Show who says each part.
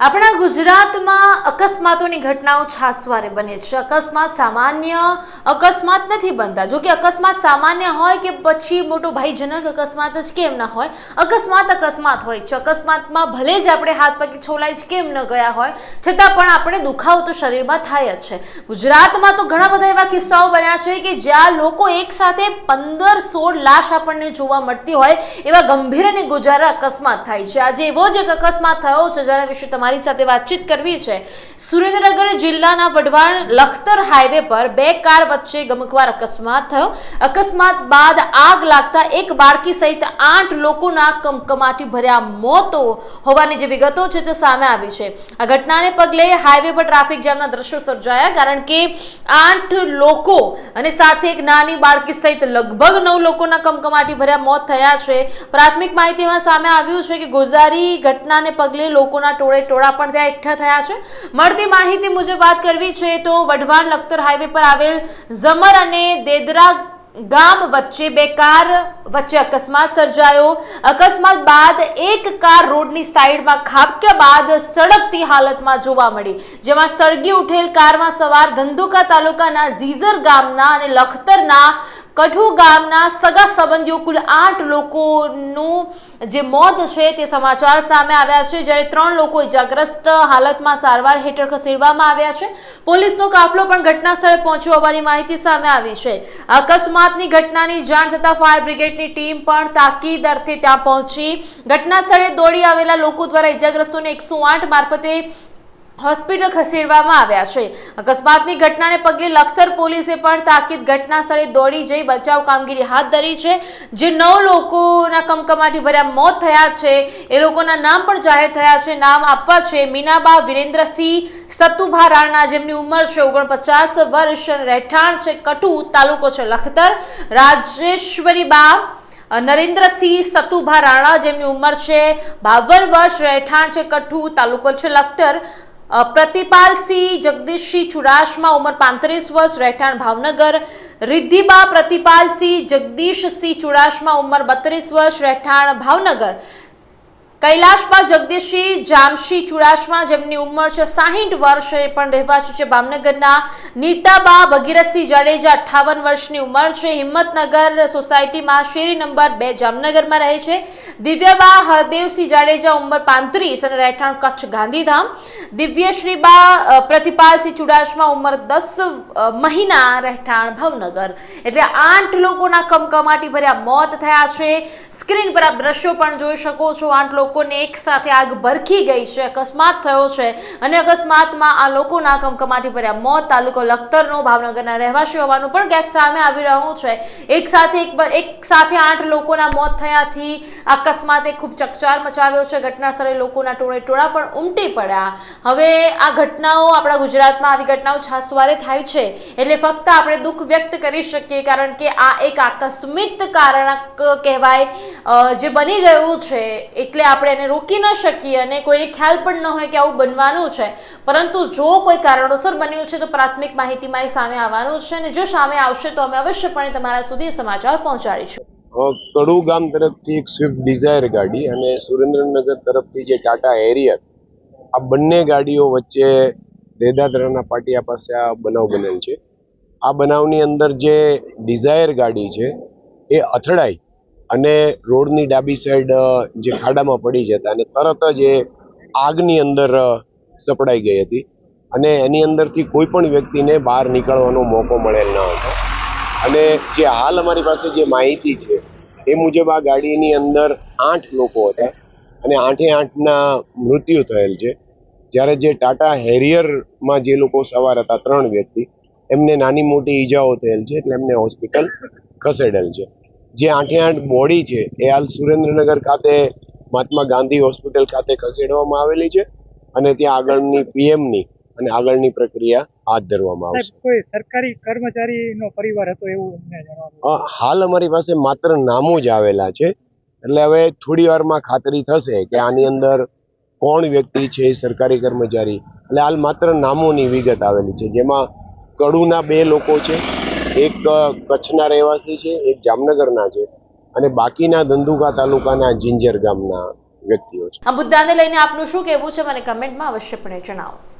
Speaker 1: આપણા ગુજરાતમાં અકસ્માતોની ઘટનાઓ છાસવારે બને છે. અકસ્માત સામાન્ય અકસ્માત નથી બનતા. જો કે અકસ્માત સામાન્ય હોય કે પછી મોટો ભયજનક અકસ્માત જ કેમ ના હોય? અકસ્માત અકસ્માત હોય છે. અકસ્માતમાં ભલે જ આપણે હાથ પગ છોલાઈ જ કેમ ન ગયા હોય, છતાં પણ આપણે દુખાવો તો શરીરમાં થાય જ છે. ગુજરાતમાં તો ઘણા બધા એવા કિસ્સાઓ બન્યા છે કે જ્યાં લોકો એક સાથે પંદર સોળ લાશ આપણને જોવા મળતી હોય, એવા ગંભીર અને ગુજારા અકસ્માત થાય છે. આજે એવો જ એક અકસ્માત થયો છે, જેના વિશે તમારી સાથે વાતચીત કરવી છે. સુરેન્દ્રનગર જિલ્લાના વઢવાણ લખતર હાઈવે પર બે કાર વચ્ચે ગમકવાર અકસ્માત થયો. અકસ્માત બાદ આગ લાગતા એક બાળકી સહિત આઠ લોકોના કમકમાટી ભર્યા મોતો હોવાની જે વિગતો છે તે સામે આવી છે. આ ઘટનાને પગલે હાઈવે પર ટ્રાફિક જામના દ્રશ્યો સર્જાયા કારણ કે આઠ લોકો અને સાથે એક નાની બાળકી સહિત લગભગ નવ લોકોના કમકમાટી ભર્યા મોત થયા છે. પ્રાથમિક માહિતીમાં સામે આવ્યું છે કે ગોઝારી ઘટનાને પગલે લોકોના ટોળે ટોળા પણ ત્યાં એકઠા થયા છે. મળતી માહિતી મુજબ વાત કરવી છે તો વઢવાણ લખતર હાઈવે પર આવેલ ઝમર અને દેદરા ગામ વચ્ચે બે કાર વચ્ચે અકસ્માત સર્જાયો. અકસ્માત બાદ એક કાર રોડની સાઈડમાં ખાબક્યા બાદ સળગતી હાલતમાં જોવા મળી. જેમાં સળગી ઉઠેલ કારમાં સવાર ધંધુકા તાલુકાના ઝીઝર ગામના અને લખતરના કઠુ ગામના સગા સંબંધીઓ કુલ આઠ લોકોનું જે મોત છે તે સમાચાર સામે આવ્યા છે. જ્યારે ત્રણ લોકો ઇજાગ્રસ્ત હાલતમાં સારવાર હેઠળ ખસેડવામાં આવ્યા છે. પોલીસનો કાફલો પણ ઘટના સ્થળે પહોંચ્યો હોવાની માહિતી સામે આવી છે. અકસ્માતની ઘટનાની જાણ થતાં ફાયર બ્રિગેડની ટીમ પણ તાકીદ અર્થે ત્યાં પહોંચી. ઘટના સ્થળે દોડી આવેલા લોકો દ્વારા ઇજાગ્રસ્તોને એકસો આઠ મારફતે હોસ્પિટલ ખસેડવામાં આવ્યા છે. અકસ્માતની ઘટનાને પગલે લખતર પોલીસે પણ તાકીદ ઘટના સ્થળે દોડી જઈ બચાવ કામગીરી હાથ ધરી છે. જે નવ લોકોના કમકમાટી ભર્યા મોત થયા છે, એ લોકોના નામ પણ જાહેર થયા છે. નામ આપવા છે મીનાબા વિરેન્દ્રસિંહ સતુભા રાણા જેમની ઉંમર છે ઓગણપચાસ વર્ષ રહેઠાણ છે કટુ તાલુકો છે લખતર. રાજેશ્વરીબા નરેન્દ્રસિંહ સતુભા રાણા જેમની ઉંમર છે બાવન વર્ષ, રહેઠાણ છે કઠુ તાલુકો છે લખતર. પ્રતિપાલસિંહ જગદીશસિંહ ચુડાસમા ઉંમર પાંત્રીસ વર્ષ, રહેઠાણ ભાવનગર. રિદ્ધિબા પ્રતિપાલસિંહ જગદીશસિંહ ચુડાસમા ઉંમર બત્રીસ વર્ષ, રહેઠાણ ભાવનગર. કૈલાશબા જગદીશસિંહ જામશી ચુડાસમા, જેમની ઉંમર છે સાહીઠ વર્ષ, એ પણ રહેવાસી છે ભાવનગરના નીતાબા ભગીરથસિંહ જાડેજા, અઠ્ઠાવન વર્ષની ઉંમર છે. હિંમતનગર સોસાયટીમાં શેરી નંબર બે જામનગરમાં રહે છે. દિવ્યાબા હરદેવસિંહ જાડેજા ઉંમર પાંત્રીસ અને રહેઠાણ કચ્છ ગાંધીધામ. દિવ્યશ્રીબા પ્રતિપાલસિંહ ચુડાસમા ઉંમર દસ મહિના, રહેઠાણ ભાવનગર. એટલે આઠ લોકોના કમકમાટી ભર્યા મોત થયા છે. સ્ક્રીન પર આ દ્રશ્યો પણ જોઈ શકો છો. આઠ લોકોને એક સાથે આગ ભરખી ગઈ છે, અકસ્માત થયો છે અને અકસ્માતમાં આ લોકોના કમકમાટી ભર્યા. મોત તાલુકો લખતરનો, ભાવનગરના રહેવાસી હોવાનું પણ ક્યાંક સામે આવી રહ્યું છે. એક સાથે એક સાથે આઠ લોકોના મોત થયાથી અકસ્માતે ખૂબ ચકચાર મચાવ્યો છે. ઘટના સ્થળે લોકોના ટોળે ટોળા પણ ઉમટી પડ્યા. હવે આ ઘટનાઓ આપણા ગુજરાતમાં આવી ઘટનાઓ છાસવારે થાય છે. એટલે ફક્ત આપણે દુઃખ વ્યક્ત કરી શકીએ, કારણ કે આ એક આકસ્મિક કારણક કહેવાય જે બની ગયું છે. એટલે આપણે એને રોકી ન શકીએ અને કોઈને ખ્યાલ પણ ન હોય કે આવું બનવાનું છે. પરંતુ જો કોઈ કારણોસર બન્યું છે તો પ્રાથમિક માહિતીમાં એ સામે આવવાનું છે અને જો સામે આવશે તો અમે અવશ્યપણે તમારા સુધી સમાચાર પહોંચાડીશું.
Speaker 2: કડુ ગામ તરફથી એક સ્વિફ્ટ ડિઝાયર ગાડી અને સુરેન્દ્રનગર તરફથી જે ટાટા એરિયર આ બંને ગાડીઓ વચ્ચે દેદાદરાના પાટિયા પાસે આ બનાવ બનેલ છે. આ બનાવની અંદર જે ડિઝાયર ગાડી છે એ અથડાઈ. અને રોડની ડાબી સાઈડ જે ખાડામાં પડી જતા અને તરત જ એ આગની અંદર સપડાઈ ગઈ હતી. અને એની અંદરથી કોઈ પણ વ્યક્તિને બહાર નીકળવાનો મોકો મળેલ ન હતો. અને જે હાલ અમારી પાસે જે માહિતી છે, એ મુજબ આ ગાડીની અંદર આઠ લોકો હતા અને આઠે આઠના મૃત્યુ થયેલ છે. જ્યારે જે ટાટા હેરિયરમાં જે લોકો સવાર હતા, ત્રણ વ્યક્તિ, એમને નાની મોટી ઈજાઓ થયેલ છે, એટલે એમને હોસ્પિટલ ખસેડેલ છે. જે આઠે આઠ બોડી છે એ હાલ સુરેન્દ્રનગર ખાતે મહાત્મા ગાંધી હોસ્પિટલ ખાતે ખસેડવામાં આવેલી છે અને ત્યાં આગળની પીએમની અને આગળની પ્રક્રિયા હાથ ધરવામાં આવશે.
Speaker 3: કોઈ સરકારી કર્મચારીનો પરિવાર હતો એવું
Speaker 2: હાલ અમારી પાસે માત્ર નામો જ આવેલા છે એટલે હવે થોડી વારમાં ખાતરી થશે કે આની અંદર કોણ વ્યક્તિ છે સરકારી કર્મચારી. એટલે હાલ માત્ર નામોની વિગત આવેલી છે જેમાં કડુના બે લોકો છે એક કચ્છના રહેવાસી છે, એક જામનગરના છે અને બાકીના ધંધુકા તાલુકાના જિંજર ગામના વ્યક્તિઓ છે.
Speaker 1: આ મુદ્દાને લઈને આપનું શું કહેવું છે? મને કમેન્ટમાં અવશ્યપણે જણાવો.